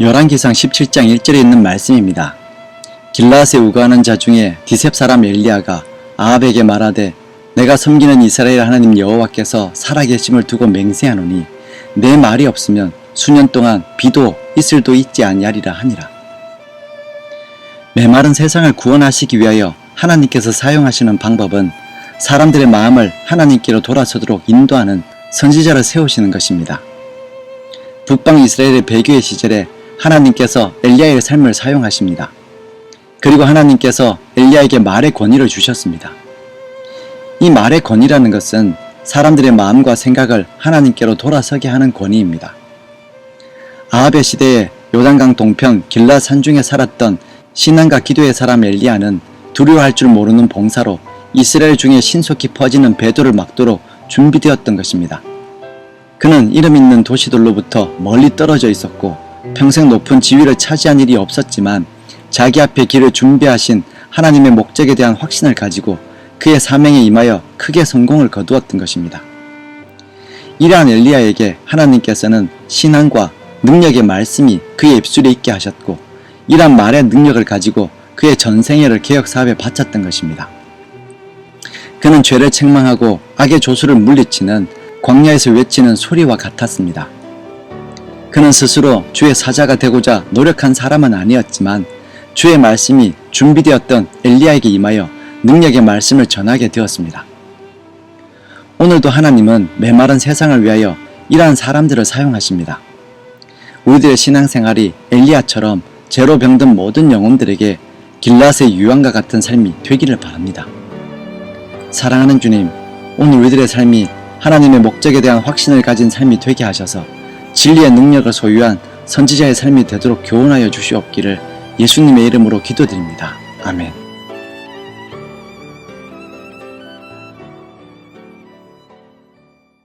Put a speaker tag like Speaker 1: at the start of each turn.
Speaker 1: 열왕기상 17장 1절에 있는 말씀입니다. 길라스에 우거하는 자 중에 디셉 사람 엘리야가 아합에게 말하되 내가 섬기는 이스라엘 하나님 여호와께서 살아계심을 두고 맹세하노니 내 말이 없으면 수년 동안 비도 이슬도 있지 아니하리라 하니라. 메마른 세상을 구원하시기 위하여 하나님께서 사용하시는 방법은 사람들의 마음을 하나님께로 돌아서도록 인도하는 선지자를 세우시는 것입니다. 북방 이스라엘의 배교의 시절에 하나님께서 엘리야의 삶을 사용하십니다. 그리고 하나님께서 엘리야에게 말의 권위를 주셨습니다. 이 말의 권위라는 것은 사람들의 마음과 생각을 하나님께로 돌아서게 하는 권위입니다. 아합의 시대에 요단강 동편 길라 산중에 살았던 신앙과 기도의 사람 엘리야는 두려워할 줄 모르는 봉사로 이스라엘 중에 신속히 퍼지는 배도를 막도록 준비되었던 것입니다. 그는 이름 있는 도시들로부터 멀리 떨어져 있었고 평생 높은 지위를 차지한 일이 없었지만 자기 앞에 길을 준비하신 하나님의 목적에 대한 확신을 가지고 그의 사명에 임하여 크게 성공을 거두었던 것입니다. 이러한 엘리야에게 하나님께서는 신앙과 능력의 말씀이 그의 입술에 있게 하셨고 이러한 말의 능력을 가지고 그의 전생애를 개혁 사업에 바쳤던 것입니다. 그는 죄를 책망하고 악의 조수를 물리치는 광야에서 외치는 소리와 같았습니다. 그는 스스로 주의 사자가 되고자 노력한 사람은 아니었지만 주의 말씀이 준비되었던 엘리야에게 임하여 능력의 말씀을 전하게 되었습니다. 오늘도 하나님은 메마른 세상을 위하여 이러한 사람들을 사용하십니다. 우리들의 신앙생활이 엘리야처럼 죄로 병든 모든 영혼들에게 길라스의 유황과 같은 삶이 되기를 바랍니다. 사랑하는 주님, 오늘 우리들의 삶이 하나님의 목적에 대한 확신을 가진 삶이 되게 하셔서 진리의 능력을 소유한 선지자의 삶이 되도록 교훈하여 주시옵기를 예수님의 이름으로 기도드립니다. 아멘.